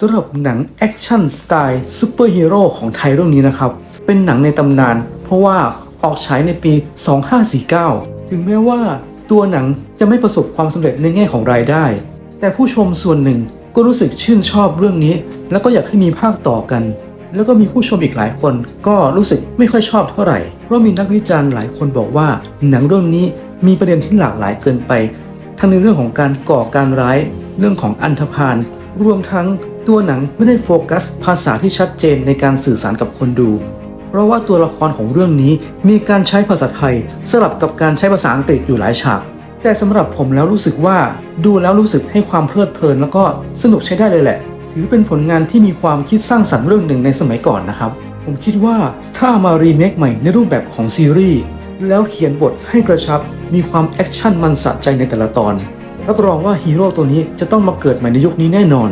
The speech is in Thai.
สำหรับหนังแอคชั่นสไตล์ซูเปอร์ฮีโร่ของไทยเรื่องนี้นะครับ เป็นหนังในตำนาน เพราะว่าออกฉายในปี 2549 ถึงแม้ว่าตัวหนังจะไม่ประสบความสำเร็จในแง่ของรายได้ แต่ผู้ชมส่วนหนึ่งก็รู้สึกชื่นชอบเรื่องนี้ แล้วก็อยากให้มีภาคต่อกัน แล้วก็มีผู้ชมอีกหลายคนก็รู้สึกไม่ค่อยชอบเท่าไหร่ เพราะมีนักวิจารณ์หลายคนบอกว่า หนังเรื่องนี้มีประเด็นที่หลากหลายเกินไป ทั้งในเรื่องของการก่อการร้าย เรื่องของอันธพาล รวมทั้ง ตัวหนังไม่ได้โฟกัสภาษาที่ชัดเจนในการสื่อสารกับคนดู เพราะว่าตัวละครของเรื่องนี้มีการใช้ภาษาไทยสลับกับการใช้ภาษาอังกฤษอยู่หลายฉาก แต่สำหรับผมแล้วรู้สึกว่าดูแล้วรู้สึกให้ความเพลิดเพลินแล้วก็สนุกใช้ได้เลยแหละ ถือเป็นผลงานที่มีความคิดสร้างสรรค์เรื่องหนึ่งในสมัยก่อนนะครับ ผมคิดว่าถ้าเอามารีเมคใหม่ในรูปแบบของซีรีส์แล้วเขียนบทให้กระชับ มีความแอคชั่นมันสะใจในแต่ละตอนรับรองว่าฮีโร่ตัวนี้จะต้องมาเกิดใหม่ในยุคนี้แน่นอน